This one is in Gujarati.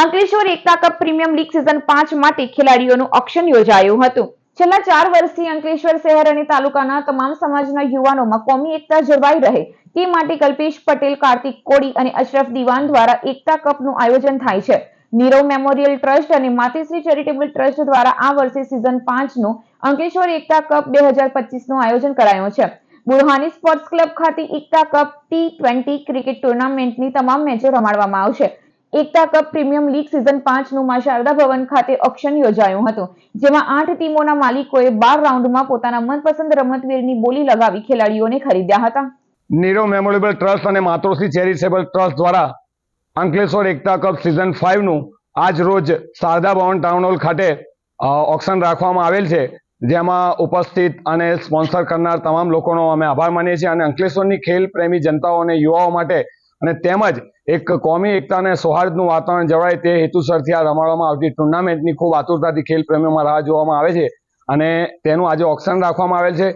Ankleshwar Ekta cup premium league season પાંચ માટે ખેલાડીઓનું ઓક્શન યોજાયું હતું. છેલ્લા ચાર વર્ષથી અંકલેશ્વર શહેર અને તાલુકાના તમામ સમાજના યુવાનોમાં કોમી એકતા જળવાઈ રહે તે માટે કલ્પેશ પટેલ, કાર્તિક કોડી અને અશરફ દિવાન દ્વારા એકતા કપનું આયોજન થાય છે. નીરવ મેમોરિયલ ટ્રસ્ટ અને માતેશ્રી ચેરિટેબલ ટ્રસ્ટ દ્વારા આ વર્ષે સિઝન પાંચનું અંકલેશ્વર એકતા કપ બે હજાર પચીસનું આયોજન કરાયું છે. બુરહાની સ્પોર્ટ્સ ક્લબ ખાતે Ekta cup T twenty cricket ટુર્નામેન્ટની તમામ મેચો રમાડવામાં આવશે. Ekta cup premium league season પાંચનું માં શારદા ભવન ખાતે ઓક્શન યોજાયું હતું, જેમાં આઠ ટીમોના માલિકોએ બાર રાઉન્ડમાં પોતાના મનપસંદ રમતવીરની બોલી લગાવી ખેલાડીઓને ખરીદ્યા હતા. નીરવ મેમોરેબલ ટ્રસ્ટ અને માતોશ્રી ચેરિટેબલ ટ્રસ્ટ દ્વારા અંકલેશ્વર એકતા કપ સિઝન ફાઇવનું આજ રોજ શારદા ભવન ટાઉન હોલ ખાતે ઓક્શન રાખવામાં આવેલ છે, જેમાં ઉપસ્થિત અને સ્પોન્સર કરનાર તમામ લોકોનો અમે આભાર માનીએ છીએ અને અંકલેશ્વરની ખેલ પ્રેમી જનતાઓ અને યુવાઓ માટે અને તેમજ એક કોમી એકતા અને સૌહાર્દનું વાતાવરણ જળવાય તે હેતુસરથી આ રમાડવામાં આવતી ટુર્નામેન્ટની ખૂબ આતુરતાથી ખેલ પ્રેમીઓમાં રાહ જોવામાં આવે છે. અને તેનું આજે ઓક્શન રાખવામાં આવેલ છે.